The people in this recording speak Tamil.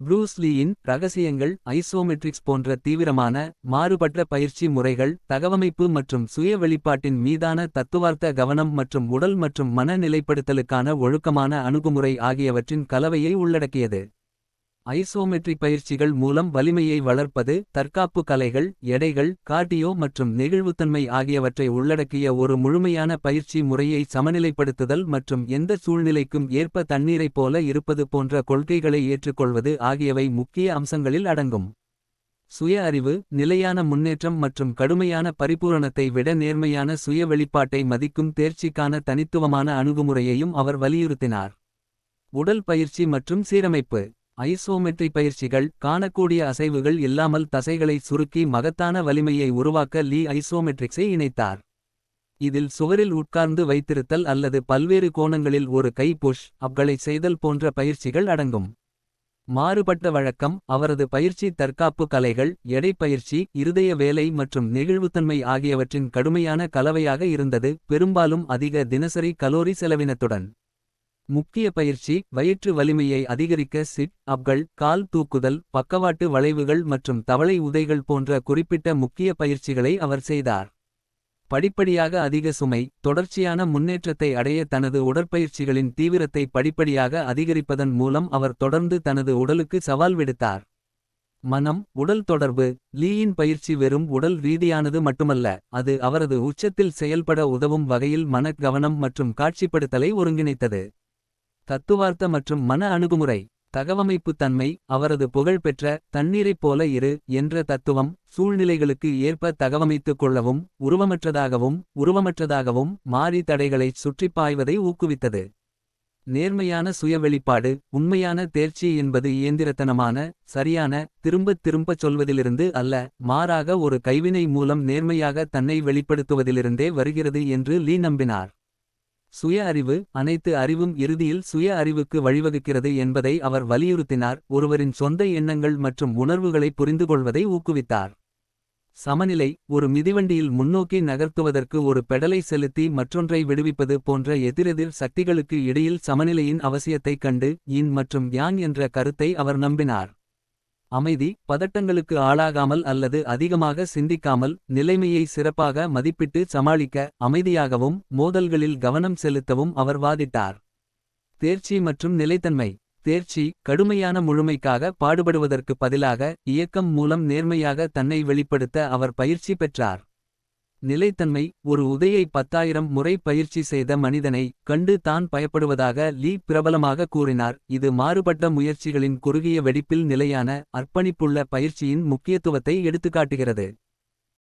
புரூஸ்லீயின் ரகசியங்கள் ஐசோமெட்ரிக்ஸ் போன்ற தீவிரமான மாறுபட்ட பயிற்சி முறைகள் தகவமைப்பு மற்றும் சுய வெளிப்பாட்டின் மீதான தத்துவார்த்த கவனம் மற்றும் உடல் மற்றும் மன நிலைப்படுத்தலுக்கான ஒழுக்கமான அணுகுமுறை ஆகியவற்றின் கலவையை உள்ளடக்கியது. ஐசோமெட்ரிக் பயிற்சிகள் மூலம் வலிமையை வளர்ப்பது தற்காப்பு கலைகள் எடைகள் கார்டியோ மற்றும் நெகிழ்வுத்தன்மை ஆகியவற்றை உள்ளடக்கிய ஒரு முழுமையான பயிற்சி முறையை சமநிலைப்படுத்துதல் மற்றும் எந்த சூழ்நிலைக்கும் ஏற்ப தண்ணீரைப் போல இருப்பது போன்ற கொள்கைகளை ஏற்றுக்கொள்வது ஆகியவை முக்கிய அம்சங்களில் அடங்கும். சுய அறிவு நிலையான முன்னேற்றம் மற்றும் கடுமையான பரிபூரணத்தை விட நேர்மையான சுய வெளிப்பாட்டை மதிக்கும் தேர்ச்சிக்கான தனித்துவமான அணுகுமுறையையும் அவர் வலியுறுத்தினார். உடல் பயிற்சி மற்றும் சீரமைப்பு. ஐசோமெட்ரி பயிற்சிகள் காணக்கூடிய அசைவுகள் இல்லாமல் தசைகளை சுருக்கி மகத்தான வலிமையை உருவாக்க லீ ஐசோமெட்ரிக்ஸை இணைத்தார். இதில் சுவரில் உட்கார்ந்து வைத்திருத்தல் அல்லது பல்வேறு கோணங்களில் ஒரு கை புஷ் அப்களை செய்தல் போன்ற பயிற்சிகள் அடங்கும். மாறுபட்ட வழக்கம் அவரது பயிற்சி தற்காப்பு கலைகள் எடைப்பயிற்சி இருதய வேலை மற்றும் நெகிழ்வுத்தன்மை ஆகியவற்றின் கடுமையான கலவையாக இருந்தது பெரும்பாலும் அதிக தினசரி கலோரி செலவினத்துடன். முக்கிய பயிற்சி வயிற்று வலிமையை அதிகரிக்க சிட் அப்கள் கால் தூக்குதல் பக்கவாட்டு வளைவுகள் மற்றும் தவளை உதைகள் போன்ற குறிப்பிட்ட முக்கிய பயிற்சிகளை அவர் செய்தார். படிப்படியாக அதிக சுமை தொடர்ச்சியான முன்னேற்றத்தை அடைய தனது உடற்பயிற்சிகளின் தீவிரத்தை படிப்படியாக அதிகரிப்பதன் மூலம் அவர் தொடர்ந்து தனது உடலுக்கு சவால் விடுத்தார். மனம் உடல் தொடர்பு லீயின் பயிற்சி வெறும் உடல் ரீதியானது மட்டுமல்ல அது அவரது உச்சத்தில் செயல்பட உதவும் வகையில் மனக் கவனம் மற்றும் காட்சிப்படுத்தலை ஒருங்கிணைத்தது. தத்துவார்த்த மற்றும் மன அணுகுமுறை தகவமைப்பு தன்மை அவரது புகழ்பெற்ற தண்ணீரைப் போல இரு என்ற தத்துவம் சூழ்நிலைகளுக்கு ஏற்ப தகவமைத்துக் கொள்ளவும் உருவமற்றதாகவும் உருவமற்றதாகவும் மாறி தடைகளைச் சுற்றிப் பாய்வதை ஊக்குவித்தது. நேர்மையான சுய வெளிப்பாடு உண்மையான தேர்ச்சி என்பது இயந்திரத்தனமான சரியான திரும்பத் திரும்பச் சொல்வதிலிருந்து அல்ல மாறாக ஒரு கைவினை மூலம் நேர்மையாக தன்னை வெளிப்படுத்துவதிலிருந்தே வருகிறது என்று லீ நம்பினார். சுய அறிவு அனைத்து அறிவும் இறுதியில் சுய அறிவுக்கு வழிவகுக்கிறது என்பதை அவர் வலியுறுத்தினார். ஒருவரின் சொந்த எண்ணங்கள் மற்றும் உணர்வுகளை புரிந்துகொள்வதை ஊக்குவித்தார். சமநிலை ஒரு மிதிவண்டியில் முன்னோக்கி நகர்த்துவதற்கு ஒரு பெடலை செலுத்தி மற்றொன்றை விடுவிப்பது போன்ற எதிரெதிர் சக்திகளுக்கு இடையில் சமநிலையின் அவசியத்தைக் கண்டு யின் மற்றும் யான் என்ற கருத்தை அவர் நம்பினார். அமைதி பதட்டங்களுக்கு ஆளாகாமல் அல்லது அதிகமாக சிந்திக்காமல் நிலைமையை சிறப்பாக மதிப்பிட்டு சமாளிக்க அமைதியாகவும் மோதல்களில் கவனம் செலுத்தவும் அவர் வாதிட்டார். தேர்ச்சி மற்றும் நிலைத்தன்மை. தேர்ச்சி கடுமையான முழுமைக்காக பாடுபடுவதற்கு பதிலாக இயக்கம் மூலம் நேர்மையாக தன்னை வெளிப்படுத்த அவர் பயிற்சி பெற்றார். நிலைத்தன்மை ஒரு உதையை பத்தாயிரம் முறை பயிற்சி செய்த மனிதனை கண்டு தான் பயப்படுவதாக லீ பிரபலமாக கூறினார். இது மாறுபட்ட முயற்சிகளின் குறுகிய வெடிப்பில் நிலையான அர்ப்பணிப்புள்ள பயிற்சியின் முக்கியத்துவத்தை எடுத்துக்காட்டுகிறது.